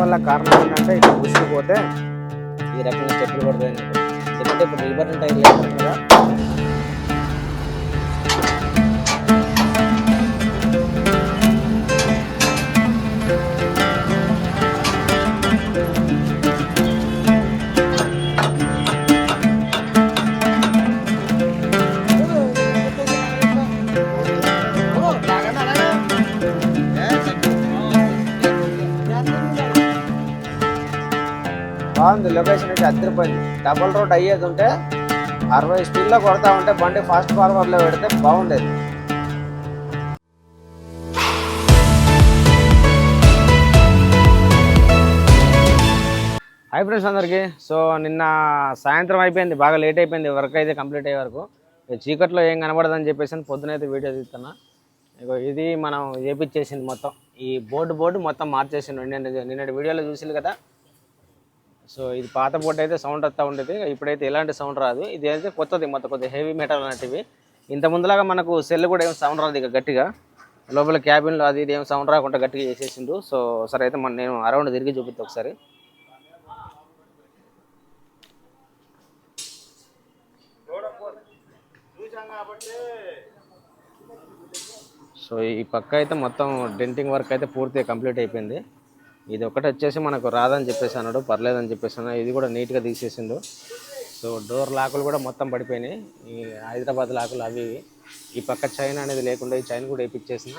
వల్ల కారణం ఏంటంటే ఇట్లా ఉసిరిపోతే ఈ రకంగా స్టెప్పులు పడుతుంది ఎందుకంటే ఇప్పుడు రీబటన్ టైర్ లేదు కదా బాగుంది లొకేషన్ అయితే అద్దరిపోయింది. డబుల్ రోడ్ అయ్యేది ఉంటే అరవై స్పీడ్లో కొడతా ఉంటే బండి ఫాస్ట్ ఫార్వర్డ్లో పెడితే బాగుండేది. హై ఫ్రెండ్స్ అందరికీ. సో నిన్న సాయంత్రం అయిపోయింది బాగా లేట్ అయిపోయింది వర్క్ అయితే కంప్లీట్ అయ్యే వరకు. చీకట్లో ఏం కనబడదని చెప్పేసి పొద్దునైతే వీడియో తీస్తున్నా. ఇగో ఇది మనం చేపించేసింది మొత్తం. ఈ బోర్డు బోర్డు మొత్తం మార్చేసిండు. నిన్న నిన్నటి వీడియోలో చూసింది కదా? సో ఇది పాత బోర్డు అయితే సౌండ్ వస్తూ ఉండేది. ఇప్పుడైతే ఎలాంటి సౌండ్ రాదు. ఇది అయితే కొత్తది మొత్తం కొద్దిగా హెవీ మెటల్ అనేటివి ఇంత ముందులాగా మనకు సెల్ కూడా ఏం సౌండ్ రాదు ఇక గట్టిగా. లోపల క్యాబిన్లో అది ఇది ఏం సౌండ్ రాకుండా గట్టిగా చేసేసిండు. సో సరే అయితే మన నేను అరౌండ్ తిరిగి చూపిస్తా ఒకసారి. సో ఈ పక్క అయితే మొత్తం డెంటింగ్ వర్క్ అయితే పూర్తిగా కంప్లీట్ అయిపోయింది. ఇది ఒకటి వచ్చేసి మనకు రాదని చెప్పేసి అన్నాడు పర్లేదని చెప్పేసి అన్నాడు. ఇది కూడా నీట్గా తీసేసిండు. సో డోర్ లాకులు కూడా మొత్తం పడిపోయినాయి. ఈ హైదరాబాద్ లాకులు అవి ఇవి. ఈ పక్క చైన్ అనేది లేకుండా ఈ చైన్ కూడా వేయించేసిన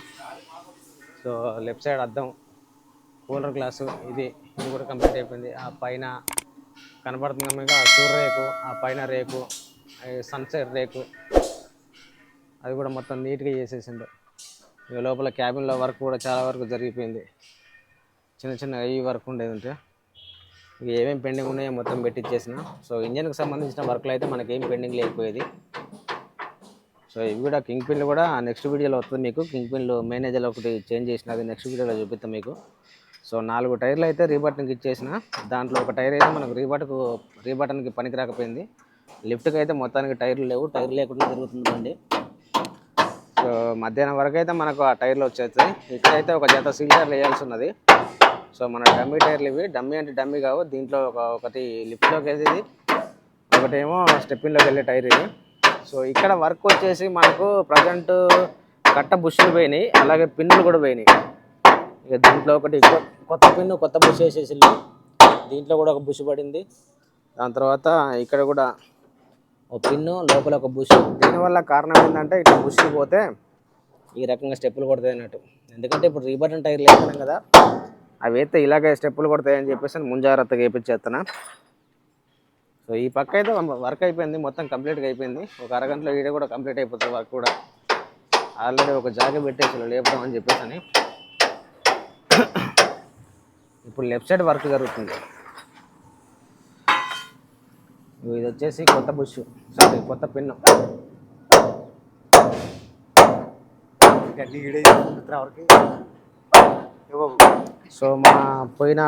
సో లెఫ్ట్ సైడ్ అద్దం కూలర్ గ్లాసు ఇది ఇది కూడా కంప్లీట్ అయిపోయింది. ఆ పైన కనబడుతుంది మీకు ఆ సూర్ రేకు ఆ పైన రేకు సన్సెట్ రేకు. అది కూడా మొత్తం నీట్గా చేసేసిండు. ఈ లోపల క్యాబిన్లో వర్క్ కూడా చాలా వరకు జరిగిపోయింది. చిన్న చిన్న ఈ వర్క్ ఉండేది ఉంటే. ఇక ఏమేమి పెండింగ్ ఉన్నాయో మొత్తం పెట్టించేసిన సో ఇంజన్కి సంబంధించిన వర్క్లు అయితే మనకి ఏం పెండింగ్ లేకపోయేది. సో ఇవి కూడా కింగ్ పిన్లు కూడా నెక్స్ట్ వీడియోలో వస్తుంది మీకు. కింగ్ పిన్లు మేనేజర్ ఒకటి చేంజ్ చేసిన అది నెక్స్ట్ వీడియోలో చూపిస్తాం మీకు. సో నాలుగు టైర్లు అయితే రీబటన్కి ఇచ్చేసిన. దాంట్లో ఒక టైర్ అయితే మనకు రీబటకు రీబటన్కి పనికి రాకపోయింది. లిఫ్ట్కి అయితే మొత్తానికి టైర్లు లేవు. టైర్లు లేకుండా తిరుగుతుందండి సో మధ్యాహ్నం వరకు అయితే మనకు ఆ టైర్లు వచ్చేస్తాయి. ఇక్కడైతే ఒక జత సీల్ వేయాల్సి ఉన్నది. సో మన డమ్మీ టైర్లు ఇవి. డమ్మీ అంటే డమ్మీ కావు. దీంట్లో ఒక ఒకటి లిఫ్ట్లోకి వేసేది ఒకటేమో స్టెప్పిన్లోకి వెళ్ళే టైర్ ఇది. సో ఇక్కడ వర్క్ వచ్చేసి మనకు ప్రజెంట్ కట్ట బుష్లు పోయినాయి. అలాగే పిన్నులు కూడా పోయినాయి. ఇక దీంట్లో ఒకటి కొత్త పిన్ను కొత్త బుష్ వేసేసిండు దీంట్లో కూడా ఒక బుష్ పడింది. దాని తర్వాత ఇక్కడ కూడా ఒక పిన్ను లోపల ఒక బుష్ దీనివల్ల కారణం ఏంటంటే ఇట్లా బుష్ పోతే ఈ రకంగా స్టెప్పులు కొడతాయి అన్నట్టు. ఎందుకంటే ఇప్పుడు రీబటన్ టైర్లు వేస్తున్నాం కదా. అవి అయితే ఇలాగే స్టెప్పులు కొడతాయని చెప్పేసి ముంజాగ్రత్తగా వేయించేస్తున్నా సో ఈ పక్క అయితే వర్క్ అయిపోయింది. మొత్తం కంప్లీట్గా అయిపోయింది. ఒక అరగంటలో వీడియో కూడా కంప్లీట్ అయిపోతుంది వర్క్ కూడా. ఆల్రెడీ ఒక జాగ పెట్టేసి లేపడం అని చెప్పేసి అని. ఇప్పుడు లెఫ్ట్ సైడ్ వర్క్ జరుగుతుంది. ఇది వచ్చేసి కొత్త బుష్. సారీ కొత్త పిన్ను. సో మన పోయిన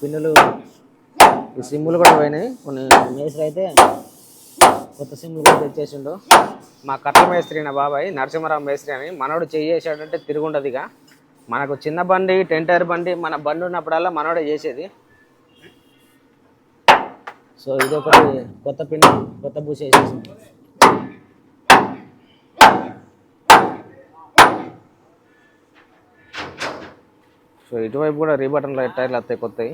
పిన్నులు ఈ సిమ్ములు కూడా పోయినాయి. కొన్ని మేస్త్రి అయితే కొత్త సిమ్ములు కూడా తెచ్చేసిండు. మా కట్ట మేస్త్రి నా బాబాయ్ నరసింహరావు మేస్త్రి అని మనోడు చేసాడంటే తిరుగుండదు ఇక మనకు చిన్న బండి టెంటర్ బండి మన బండి ఉన్నప్పుడల్లా మనోడే చేసేది. సో ఇది ఒకటి కొత్త పిన్ కొత్త బూస్ వేసేసింది సో ఇటువైపు కూడా రీబటన్ టైర్లు వస్తాయి కొత్తవి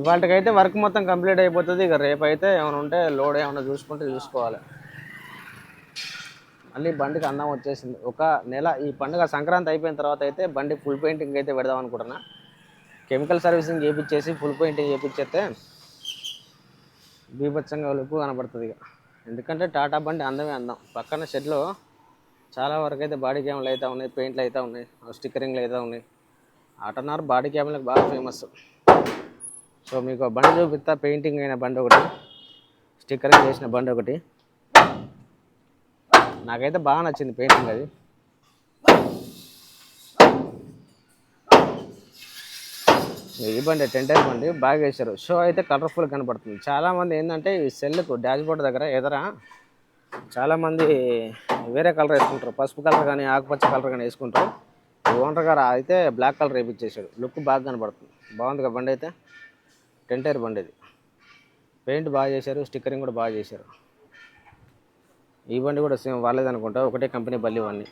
ఇవాళకైతే వర్క్ మొత్తం కంప్లీట్ అయిపోతుంది. ఇక రేపు అయితే ఏమైనా ఉంటే లోడ్ ఏమైనా చూసుకుంటే చూసుకోవాలి. మళ్ళీ బండికి అందం వచ్చేసింది. ఒక నెల ఈ పండుగ సంక్రాంతి అయిపోయిన తర్వాత అయితే బండి ఫుల్ పెయింటింగ్ అయితే పెడదాం అనుకుంటున్నా. కెమికల్ సర్వీసింగ్ చేయించేసి ఫుల్ పెయింటింగ్ చేయించేస్తే బీభత్సంగా లుక్ కనబడుతుంది ఇక. ఎందుకంటే టాటా బండి అందమే అందం. పక్కన షెడ్లో చాలా వరకు అయితే బాడీ క్యామ్లు అయితే ఉన్నాయి పెయింట్లు అయితే ఉన్నాయి స్టిక్కరింగ్లు అయితే ఉన్నాయి. ఆటనార్ బాడీ క్యామ్లకు బాగా ఫేమస్. సో మీకు బండి చూపిస్తా పెయింటింగ్ అయిన బండి ఒకటి స్టిక్కరింగ్ చేసిన బండి ఒకటి. నాకైతే బాగా నచ్చింది పెయింటింగ్ అది. ఈ బండి టెంటర్ బండి బాగా వేశారు. షో అయితే కలర్ఫుల్ కనపడుతుంది. చాలామంది ఏంటంటే ఈ సెల్కు డాష్ బోర్డ్ దగ్గర ఎదర చాలామంది వేరే కలర్ వేసుకుంటారు. పసుపు కలర్ కానీ ఆకుపచ్చ కలర్ కానీ వేసుకుంటారు. ఈ ఓనర్ గారు అయితే బ్లాక్ కలర్ వేయించేసాడు లుక్ బాగా కనపడుతుంది. బాగుంది కదా బండి అయితే? టెంటైర్ బండి ఇది. పెయింట్ బాగా చేశారు స్టిక్కరింగ్ కూడా బాగా చేశారు. ఈ బండి కూడా సేమ్ వాళ్ళేదనుకుంటా ఒకటే కంపెనీ బల్లి ఇవన్నీ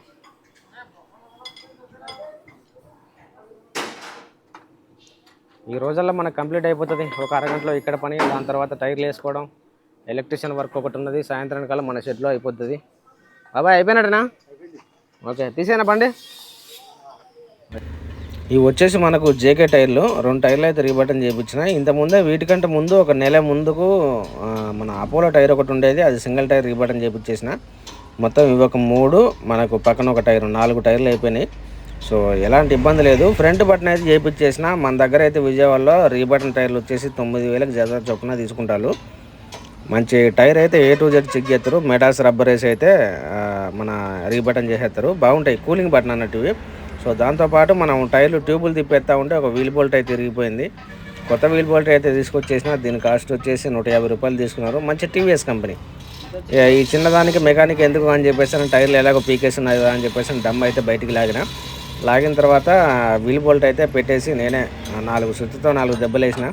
ఈ రోజుల్లో మనకు కంప్లీట్ అయిపోతుంది. ఒక అరగంటలో ఇక్కడ పని దాని తర్వాత టైర్లు వేసుకోవడం ఎలక్ట్రిషియన్ వర్క్ ఒకటి ఉన్నది. సాయంత్రం కాలం మన షెడ్లో అయిపోతుంది. బాబాయ్ అయిపోయినట్టేనా? ఓకే తీసేనా బండి? ఇవి వచ్చేసి మనకు జేకే టైర్లు. రెండు టైర్లు అయితే రీబటన్ చేయించిన. ఇంతకుముందే వీటికంటే ముందు ఒక నెల ముందుకు మన అపోలో టైర్ ఒకటి ఉండేది. అది సింగిల్ టైర్ రీబటన్ చేయించేసిన. మొత్తం ఇవి ఒక మూడు మనకు పక్కన ఒక టైర్ నాలుగు టైర్లు అయిపోయినాయి. సో ఎలాంటి ఇబ్బంది లేదు. ఫ్రంట్ బటన్ అయితే చేయించేసిన మన దగ్గర అయితే విజయవాడలో రీబటన్ టైర్లు వచ్చేసి తొమ్మిది వేలకు జత చొప్పున తీసుకుంటారు. మంచి టైర్ అయితే ఏ టు జెడ్ చెక్ చేస్తారు మెటాస్ రబ్బర్ వేసి అయితే మన రీబటన్ చేసేస్తారు. బాగుంటాయి కూలింగ్ బటన్ అన్నట్టువి సో దాంతోపాటు మనం టైర్లు ట్యూబులు తిప్పేస్తా ఉంటే ఒక వీల్ బోల్ట్ అయితే తిరిగిపోయింది. కొత్త వీల్ బోల్ట్ అయితే తీసుకొచ్చేసిన దీని కాస్ట్ వచ్చేసి నూట యాభై రూపాయలు తీసుకున్నారు. మంచి టీవీఎస్ కంపెనీ. ఈ చిన్నదానికి మెకానిక్ ఎందుకు అని చెప్పేసి టైర్లు ఎలాగో పీకేసి ఉన్నాయి అని చెప్పేసి డమ్ అయితే బయటికి లాగిన. లాగిన తర్వాత వీల్ బోల్ట్ అయితే పెట్టేసి నేనే నాలుగు సుత్తితో నాలుగు దెబ్బలు వేసిన.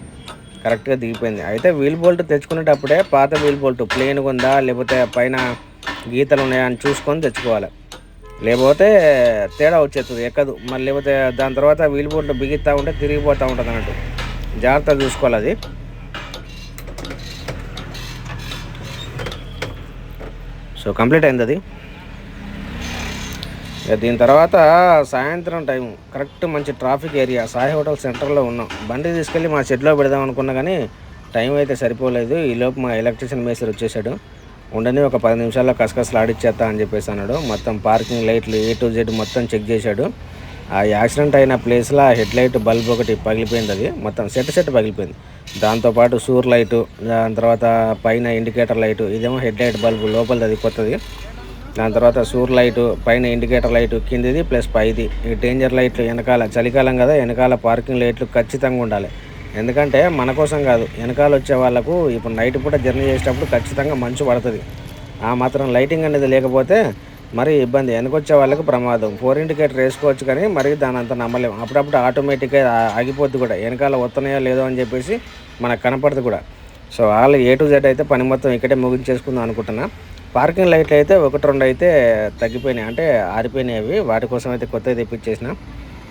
కరెక్ట్గా దిగిపోయింది. అయితే వీల్ బోల్ట్ తెచ్చుకునేటప్పుడే పాత వీల్ బోల్ట్ ప్లేన్గా ఉందా లేకపోతే పైన గీతలు ఉన్నాయా అని చూసుకొని తెచ్చుకోవాలి. లేకపోతే తేడా వచ్చేస్తుంది ఎక్కదు. మళ్ళీ లేకపోతే దాని తర్వాత వీల్ బోల్ట్ బిగిస్తూ ఉంటే తిరిగిపోతూ ఉంటుంది అన్నట్టు. జాగ్రత్త చూసుకోవాలి అది. సో కంప్లీట్ అయింది అది. దీని తర్వాత సాయంత్రం టైం కరెక్ట్ మంచి ట్రాఫిక్ ఏరియా సాయి హోటల్ సెంటర్లో ఉన్నాం. బండి తీసుకెళ్ళి మా షెడ్లో పెడదాం అనుకున్నా కానీ టైం అయితే సరిపోలేదు. ఈ లోపు మా ఎలక్ట్రీషియన్ మేసర్ వచ్చేసాడు. ఉండని ఒక పది నిమిషాల్లో కసకసలు ఆడిచ్చేస్తా అని చెప్పేసి అన్నాడు. మొత్తం పార్కింగ్ లైట్లు ఏ టు జెడ్ మొత్తం చెక్ చేశాడు. ఆ యాక్సిడెంట్ అయిన ప్లేస్లో హెడ్ లైట్ బల్బ్ ఒకటి పగిలిపోయింది అది. మొత్తం సెట్ సెట్ పగిలిపోయింది. దాంతోపాటు సూర్ లైటు దాని తర్వాత పైన ఇండికేటర్ లైటు ఇదేమో హెడ్ లైట్ బల్బు లోపలది అది కొత్తది. దాని తర్వాత సూర్ లైటు పైన ఇండికేటర్ లైటు కిందిది ప్లస్ పైది. ఈ డేంజర్ లైట్లు వెనకాల చలికాలం కదా వెనకాల పార్కింగ్ లైట్లు ఖచ్చితంగా ఉండాలి. ఎందుకంటే మన కోసం కాదు వెనకాల వచ్చే వాళ్ళకు ఇప్పుడు నైట్ పూట జర్నీ చేసేటప్పుడు ఖచ్చితంగా మంచు పడుతుంది. ఆ మాత్రం లైటింగ్ అనేది లేకపోతే మరి ఇబ్బంది. వెనకొచ్చే వాళ్ళకి ప్రమాదం. ఫోర్ ఇండికేటర్ వేసుకోవచ్చు కానీ మరి దాని అంత నమ్మలేము అప్పుడప్పుడు ఆటోమేటిక్గా ఆగిపోద్ది కూడా. వెనకాల వస్తున్నాయో లేదో అని చెప్పేసి మనకు కనపడదు కూడా. సో వాళ్ళు ఏ టు జెడ్ అయితే పని మొత్తం ఇక్కడే ముగించేసుకుందాం అనుకుంటున్నాను పార్కింగ్ లైట్లు అయితే ఒకటి రెండు అయితే తగ్గిపోయినాయి. అంటే ఆరిపోయినాయి అవి. వాటి కోసం అయితే కొత్తవి తెప్పించేసిన.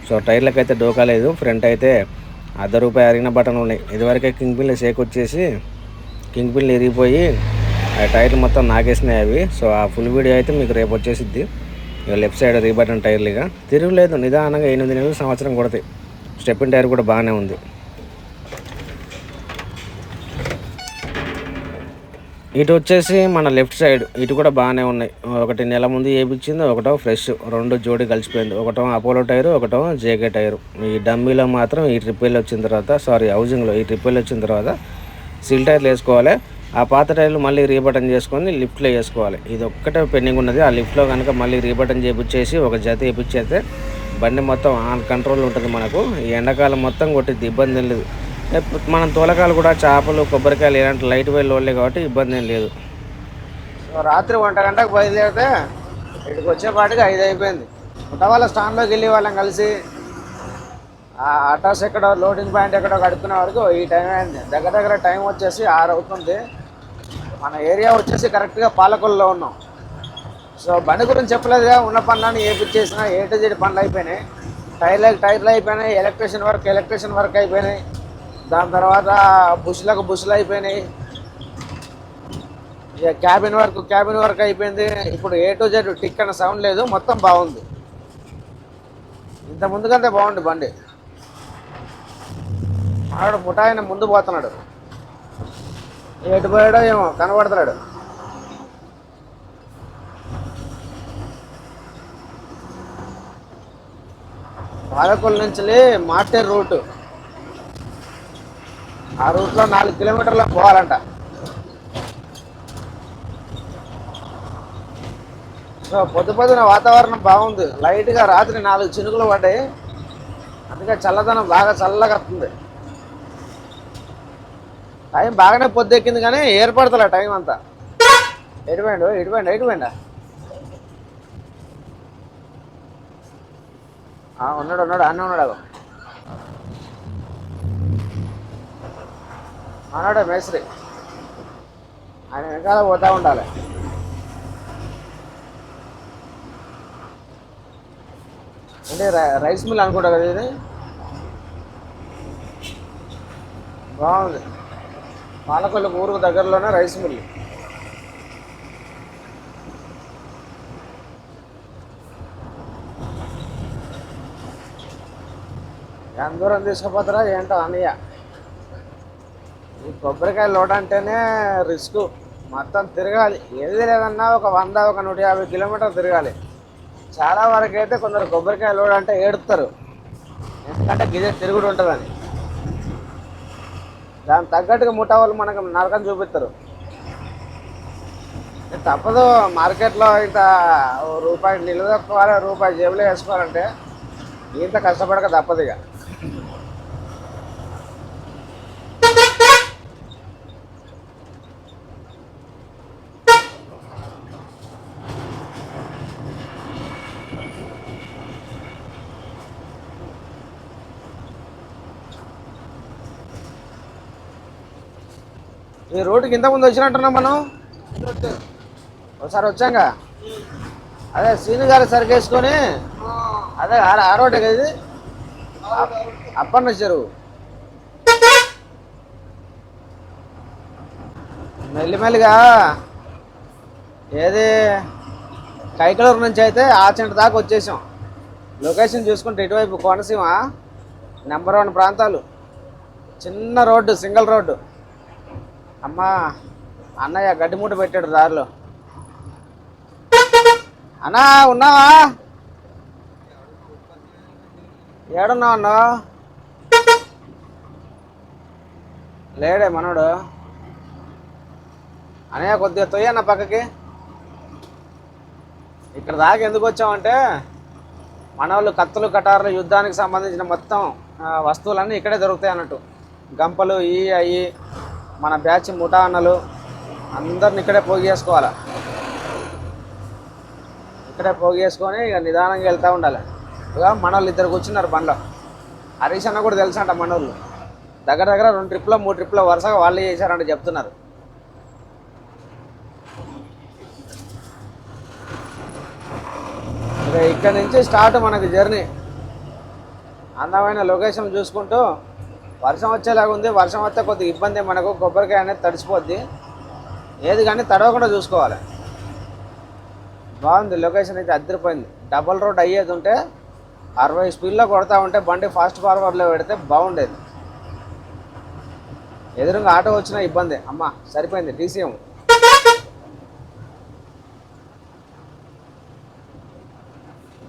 సో టైర్లకు అయితే డోకా లేదు. ఫ్రంట్ అయితే అర్ధ రూపాయి అరిగిన బటన్ ఉన్నాయి. ఇదివరకే కింగ్ పిన్లు షేక్ వచ్చేసి కింగ్ పిన్లు ఇరిగిపోయి ఆ టైర్లు మొత్తం నాగేసినాయి అవి. సో ఆ ఫుల్ వీడియో అయితే మీకు రేపు వచ్చేసిద్ది. ఇక లెఫ్ట్ సైడ్ రీబటన్ టైర్లు ఇక. తిరుగులేదు. నిదానంగా ఎనిమిది నెలలు సంవత్సరం కొడతాయి. స్టెప్పిన్ టైర్ కూడా బాగానే ఉంది. ఇటు వచ్చేసి మన లెఫ్ట్ సైడ్ ఇటు కూడా బాగానే ఉన్నాయి. ఒకటి నెల ముందు వేయించింది ఒకటో ఫ్రెష్. రెండు జోడి కలిసిపోయింది. ఒకటో అపోలో టైరు ఒకటో జేకే టైరు. ఈ డమ్మీలో మాత్రం ఈ ట్రిప్పెల్ వచ్చిన తర్వాత సారీ హౌజింగ్లో ఈ ట్రిప్పెల్ వచ్చిన తర్వాత సిల్ టైర్లు వేసుకోవాలి. ఆ పాత టైర్లు మళ్ళీ రీబటన్ చేసుకొని లిఫ్ట్లో వేసుకోవాలి. ఇది ఒక్కటే పెండింగ్ ఉన్నది. ఆ లిఫ్ట్లో కనుక మళ్ళీ రీబటన్ చేపించేసి ఒక జత వేపించేస్తే బండి మొత్తం ఆన్ కంట్రోల్ ఉంటుంది మనకు. ఈ ఎండాకాలం మొత్తం కొట్టిద్ది ఇబ్బంది లేదు. మనం తోలకాలు కూడా చేపలు కొబ్బరికాయలు ఇలాంటి లైట్ వెయిట్ వాళ్ళే కాబట్టి ఇబ్బంది ఏం లేదు. రాత్రి ఒంట గంటకు బయలుదేరితే ఇక్కడికి వచ్చేపాటికి ఐదు అయిపోయింది. వాళ్ళ స్టాండ్లోకి వెళ్ళి వాళ్ళని కలిసి ఆ అటాస్ ఎక్కడో లోడింగ్ పాయింట్ ఎక్కడో కడుక్కునే వరకు ఈ టైం అయింది. దగ్గర దగ్గర టైం వచ్చేసి ఆరు అవుతుంది. మన ఏరియా వచ్చేసి కరెక్ట్గా పాలకొల్లో ఉన్నాం. సో బండి గురించి చెప్పలేదుగా ఉన్న పనులను ఏపిచ్చేసిన ఏ టు జెడ్ పనులు అయిపోయినాయి. టైర్లు టైర్లు అయిపోయినాయి ఎలక్ట్రిషియన్ వర్క్ ఎలక్ట్రిషియన్ వర్క్ అయిపోయినాయి. దాని తర్వాత బుష్లకు బుష్లు అయిపోయినాయి. ఇక క్యాబిన్ వర్క్ క్యాబిన్ వర్క్ అయిపోయింది. ఇప్పుడు ఏ టు జెడ్ టిక్ అన్న సౌండ్ లేదు మొత్తం బాగుంది. ఇంత ముందుకంటే బాగుంది బండి. ఆడు ముఠాయిన ముందు పోతున్నాడు. ఎటు పోయాడో ఏమో కనబడుతున్నాడు. పాలకొల్లు నుంచి మార్టే రూట్. ఆ రూట్లో నాలుగు కిలోమీటర్ల పోవాలంట. సో పొద్దు పొద్దున వాతావరణం బాగుంది. లైట్గా రాత్రి నాలుగు చినుకులు పడ్డాయి. అందుకే చల్లదనం బాగా చల్లగా వస్తుంది. టైం బాగానే పొద్దెక్కింది కానీ ఏర్పడతలే టైం అంతా. ఎటుపోయిండు ఎటుపోయిండు ఎటుపోయిండా ఉన్నాడు ఉన్నాడు అన్న ఉన్నాడు అగో. అన్నాడు మేస్త్రి. ఆయన వెనకాల పోతా ఉండాలి. అంటే రైస్ మిల్ అనుకుంటా కదా ఇది? బాగుంది. పాలకొల్లు ఊరుకు దగ్గరలోనే రైస్ మిల్. ఎంత దూరం తీసుకుపోతారా ఏంటో అన్నయ్య. కొబ్బరికాయ లోడ్ అంటేనే రిస్క్. మొత్తం తిరగాలి. ఏది లేదన్నా ఒక వంద ఒక నూట యాభై కిలోమీటర్లు తిరగాలి. చాలా వరకు అయితే కొందరు కొబ్బరికాయ లోడ్ అంటే ఏడుస్తారు ఎందుకంటే గిదే తిరుగుడు ఉంటుందని. దానికి తగ్గట్టుగా ముఠా వాళ్ళు మనకు నరకం చూపిస్తారు. తప్పదు మార్కెట్లో ఇంత రూపాయి నిలదొక్కోవాలి రూపాయి జేబులో వేసుకోవాలంటే ఇంత కష్టపడక తప్పదు ఇక. ఈ రోడ్డుకి ఇంతకుముందు వచ్చినట్టున్నాం మనం? ఒకసారి వచ్చాంగా. అదే సీను గారు సరికేసుకొని అదే ఆ- ఆ రోడ్డు కదా ఇది అప్పన్న చెరువు. మెల్లిమెల్లిగా ఏది కైకలూరు నుంచి అయితే ఆచంట దాకా వచ్చేసాం. లొకేషన్ చూసుకుంటే ఇటువైపు కోనసీమ నెంబర్ వన్ ప్రాంతాలు. చిన్న రోడ్డు సింగిల్ రోడ్డు. అమ్మా అన్నయ్య గడ్డి మూట పెట్టాడు దారిలో. అన్నా ఉన్నావా? ఏడున్నావు అన్నా? లేడే మనోడు. అన్నయ్య కొద్దిగా తొయ్యన్న పక్కకి. ఇక్కడ దాకా ఎందుకు వచ్చామంటే మనవాళ్ళు కత్తులు కటార్లు యుద్ధానికి సంబంధించిన మొత్తం వస్తువులన్నీ ఇక్కడే దొరుకుతాయి అన్నట్టు. గంపలు ఈ అయ్యి మన బ్యాచ్ ముఠా అన్నలు అందరిని ఇక్కడే పోగు చేసుకోవాలి? ఇక్కడే పోగు చేసుకొని ఇక నిదానంగా వెళ్తూ ఉండాలి. ఇక మనోళ్ళు ఇద్దరు కూర్చున్నారు బండ్లో. హరీష్ అన్న కూడా తెలుసంట అంట మనోళ్ళు. దగ్గర దగ్గర రెండు ట్రిప్లో మూడు ట్రిప్లో వరుసగా వాళ్ళే చేశారంట చెప్తున్నారు. ఇక ఇక్కడ నుంచి స్టార్ట్ మనకి జర్నీ. అందమైన లొకేషన్ చూసుకుంటూ వర్షం వచ్చేలాగా ఉంది. వర్షం వస్తే కొద్దిగా ఇబ్బంది మనకు. కొబ్బరికాయ అనేది తడిసిపోద్ది. ఏది కానీ తడవకుండా చూసుకోవాలి. బాగుంది. లొకేషన్ అయితే అద్దరిపోయింది. డబల్ రోడ్ అయ్యేది ఉంటే అరవై స్పీడ్లో కొడతా ఉంటే బండి ఫాస్ట్ ఫార్వర్డ్లో పెడితే బాగుండేది. ఎదురుగా ఆటో వచ్చినా ఇబ్బంది. అమ్మ సరిపోయింది. డీసీఎం.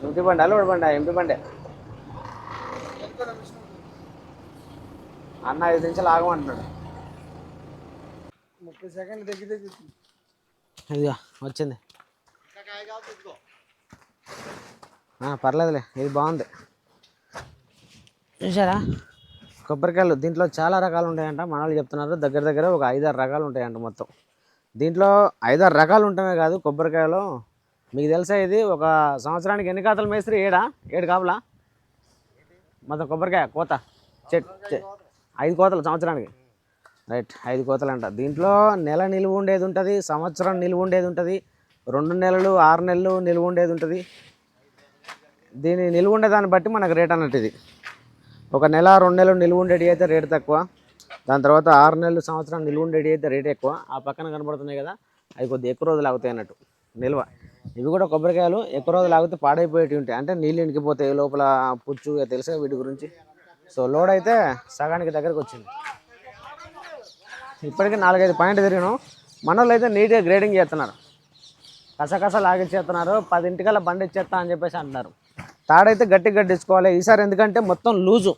ఎంపీ బండి అల్లుడు బండి ఎంపీ బండి. అన్న ఐదు నిమిషాలు ఆగమంటున్నాడు ముప్పై సెకండ్లు తగ్గితే ఇదిగా వచ్చింది. ఆ, పర్లేదులే ఇది బాగుంది. చూసారా? కొబ్బరికాయలు దీంట్లో చాలా రకాలు ఉంటాయంట మన వాళ్ళు చెప్తున్నారు. దగ్గర దగ్గర ఒక ఐదారు రకాలు ఉంటాయంట మొత్తం. దీంట్లో ఐదారు రకాలు ఉంటామే కాదు కొబ్బరికాయలు. మీకు తెలుసా ఇది? ఒక సంవత్సరానికి ఎన్ని కాతలు మేస్త్రి? ఏడా? ఏడు కాపులా? మొత్తం కొబ్బరికాయ కోత చెట్ ఐదు కోతలు సంవత్సరానికి. రైట్ ఐదు కోతలు అంట దీంట్లో నెల నిలువ ఉండేది ఉంటుంది సంవత్సరం నిలువ ఉండేది ఉంటుంది రెండు నెలలు ఆరు నెలలు నిలువ ఉండేది ఉంటుంది. దీని నిలువ ఉండే దాన్ని బట్టి మనకు రేట్ అన్నట్టు ఇది. ఒక నెల రెండు నెలలు నిలువ ఉండేటి అయితే రేట్ తక్కువ. దాని తర్వాత ఆరు నెలలు సంవత్సరం నిలువ ఉండేటి అయితే రేట్ ఎక్కువ. ఆ పక్కన కనబడుతున్నాయి కదా అవి కొద్దిగా ఎక్కువ రోజులు ఆగుతాయి అన్నట్టు. నిల్వ. ఇవి కూడా కొబ్బరికాయలు ఎక్కువ రోజులు ఆగితే పాడైపోయేవి ఉంటాయి. అంటే నీళ్ళు ఇంకిపోతాయి లోపల పుచ్చు ఇక తెలుసా వీటి గురించి? సో లోడ్ అయితే సగానికి దగ్గరకు వచ్చింది. ఇప్పటికీ నాలుగైదు పాయింట్ తిరిగినాం. మన వాళ్ళు అయితే నీట్గా గ్రేడింగ్ చేస్తున్నారు. కసకస లాగిచ్చేస్తున్నారు పదింటికల్లా బండి ఇచ్చేస్తా అని చెప్పేసి అంటున్నారు. తాడైతే గట్టి గడ్డించుకోవాలి ఈసారి ఎందుకంటే మొత్తం లూజు.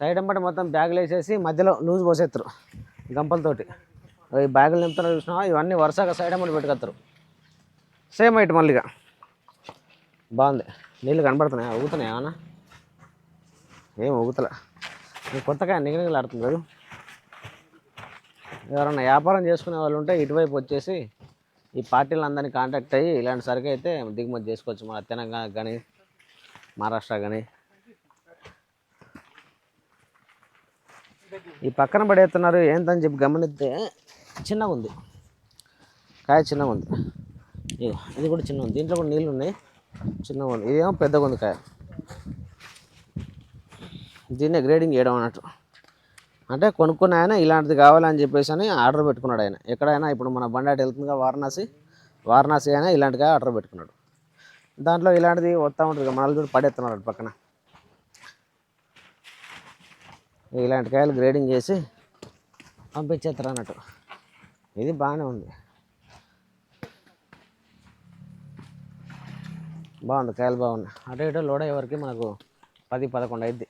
సైడ్ ఎంబడి మొత్తం బ్యాగులు వేసేసి మధ్యలో లూజ్ పోసేస్తారు గంపలతోటి. ఈ బ్యాగులు నింపుతున్నారు చూసినా ఇవన్నీ వరుసగా సైడ్ ఎంబడి పెట్టుకొస్తారు సేమ్ ఐటమ్ మళ్ళీగా. బాగుంది. నీళ్ళు కనబడుతున్నాయా? ఊగుతున్నాయా అన్నా? ఏం ఊగుతలే. కొత్తగా నిగనిగలాడుతుంది కదా ఎవరైనా వ్యాపారం చేసుకునే వాళ్ళు ఉంటే ఇటువైపు వచ్చేసి ఈ పార్టీలు అందరినీ కాంటాక్ట్ అయ్యి ఇలాంటి సరుకు అయితే దిగుమతి చేసుకోవచ్చు. మన తెలంగాణ కానీ మహారాష్ట్ర కానీ ఈ పక్కన పడేస్తున్నారు. ఏంటని చెప్పి గమనిస్తే చిన్నగా ఉంది కాయ చిన్నగా ఉంది ఇది కూడా చిన్న ఉంది దీంట్లో కూడా నీళ్ళు ఉన్నాయి చిన్నగా ఉంది ఇదేమో పెద్దగా ఉంది కాయ. దీన్నే గ్రేడింగ్ చేయడం అన్నట్టు. అంటే కొనుక్కున్న ఆయన ఇలాంటిది కావాలని చెప్పేసి అని ఆర్డర్ పెట్టుకున్నాడు ఆయన. ఎక్కడైనా ఇప్పుడు మన బండాటి వెళ్తుందిగా వారణాసి. వారణాసి అయినా ఇలాంటిగా ఆర్డర్ పెట్టుకున్నాడు. దాంట్లో ఇలాంటిది వస్తూ ఉంటుంది మనల్ని చూడు పడేస్తున్నాడు పక్కన. ఇలాంటి కాయలు గ్రేడింగ్ చేసి పంపించేస్తారు అన్నట్టు. ఇది బాగానే ఉంది. బాగుంది కాయలు బాగున్నాయి. అటు ఇటు లోడ్ అయ్యే వరకు మనకు పది పదకొండు అయింది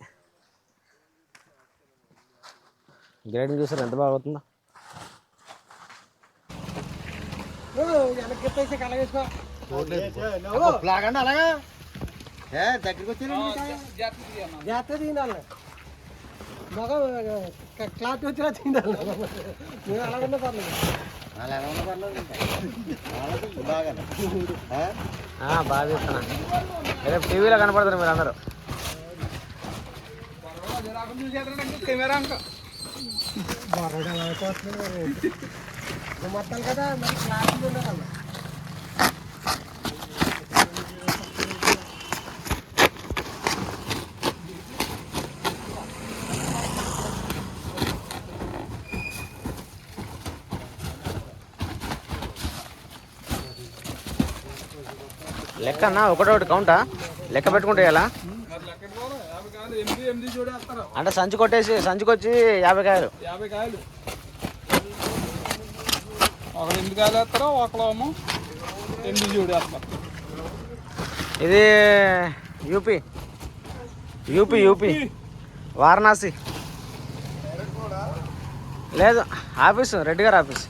గ్రేడింగ్ చూసారు? ఎంత బాగా అవుతుందో లాగండి అలాగా ఏ దగ్గరికి వచ్చి జాతర తినాలి మగ క్లాత్ వచ్చినా తినాలి నువ్వు అలాగన్నా పర్లేదు అలా ఎలా ఉన్నా పర్లేదు బాగా తీస్తున్నా రేపు టీవీలో కనపడతారు మీరు అందరూ బర్రెడు అలా మొత్తం కదా మరి లెక్క అన్న ఒకటొకటి కౌంటా లెక్క పెట్టుకుంటే ఎలా? అంటే సంచి కొట్టేసి సంచికొచ్చి యాభై కాయలు. యాభై కాయలు. ఒకడు ఎనిమిది కాయలు వేస్తారు ఒకళ్ళేమో ఎనిమిది చూడు వేస్తారు ఇది యూపీ యూపీ. యూపీ. వారణాసి. లేదు ఆఫీసు రెడ్డి గారు ఆఫీస్.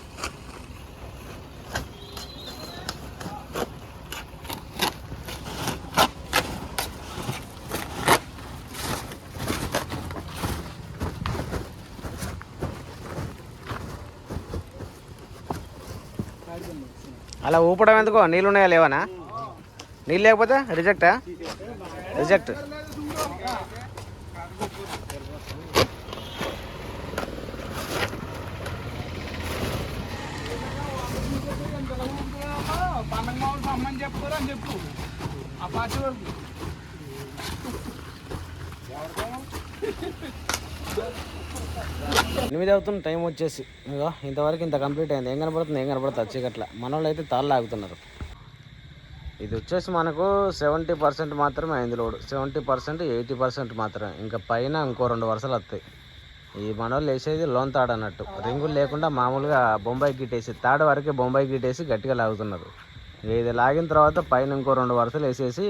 అలా ఊపడం ఎందుకో? నీళ్ళు ఉన్నాయా లేవనా? నీళ్ళు లేకపోతే రిజెక్టా? రిజెక్ట్. చెప్పు ఆ వరకు ఎనిమిది అవుతుంది టైం వచ్చేసి. ఇదిగో ఇంతవరకు ఇంత కంప్లీట్ అయింది. ఏం కనపడుతుంది? ఏం కనపడుతుంది? చీకట్ల. మన వాళ్ళు అయితే తాళ్ళు ఆగుతున్నారు ఇది వచ్చేసి మనకు సెవెంటీ పర్సెంట్ మాత్రమే అయింది load. Seventy percent eighty percent మాత్రమే. ఇంకా పైన ఇంకో రెండు వరుసలు వస్తాయి. ఈ మన వాళ్ళు వేసేది లోన్ తాడు అన్నట్టు. రింగులు లేకుండా మామూలుగా బొంబాయి గిట్టేసి తాడు వరకే బొంబాయి గిట్టేసి గట్టిగా లాగుతున్నారు. ఇది లాగిన తర్వాత పైన ఇంకో రెండు వరుసలు వేసేసి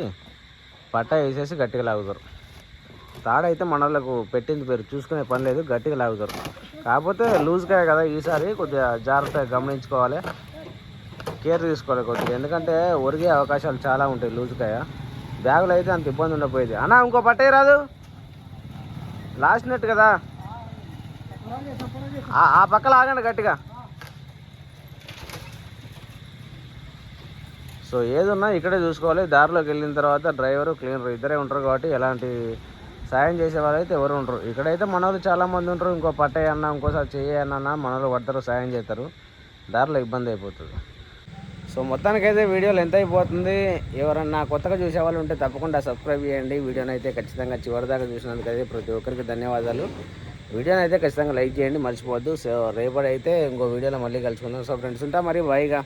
పట్ట వేసేసి గట్టిగా లాగుతారు. తాడైతే మనలకు పెట్టింది పేరు చూసుకునే పని లేదు గట్టిగా లాగుతారు. కాకపోతే లూజ్గా కదా ఈసారి కొద్దిగా జాగ్రత్తగా గమనించుకోవాలి. కేర్ తీసుకోవాలి కొద్దిగా. ఎందుకంటే ఒరిగే అవకాశాలు చాలా ఉంటాయి లూజ్కాయ బ్యాగులో అయితే అంత ఇబ్బంది ఉండకపోయేది. అన్నా ఇంకో పట్టే రాదు? లాస్ట్ నెట్ కదా. ఆ- ఆ పక్క లాగండి గట్టిగా. సో ఏదున్నా ఇక్కడే చూసుకోవాలి. దారిలోకి వెళ్ళిన తర్వాత డ్రైవరు క్లీనర్ ఇద్దరే ఉంటారు కాబట్టి ఎలాంటి సాయం చేసే వాళ్ళైతే ఎవరు ఉండరు. ఇక్కడైతే మనోళ్ళు చాలామంది ఉంటారు ఇంకో పట్టయ్య అన్న ఇంకోసారి చెయ్యి మనోళ్ళు మన పడతారు సాయం చేస్తారు. దారిలో ఇబ్బంది అయిపోతుంది. సో మొత్తానికైతే వీడియోలు ఎంత అయిపోతుంది. ఎవరన్నా కొత్తగా చూసే వాళ్ళు ఉంటే తప్పకుండా సబ్స్క్రైబ్ చేయండి. వీడియోని అయితే ఖచ్చితంగా చివరిదాకా చూసినందుకైతే ప్రతి ఒక్కరికి ధన్యవాదాలు. వీడియోని అయితే ఖచ్చితంగా లైక్ చేయండి మర్చిపోవద్దు. సో రేపటి అయితే ఇంకో వీడియోలో మళ్ళీ కలుసుకుందాం. సో ఫ్రెండ్స్ ఉంటా మరి. బాయ్గా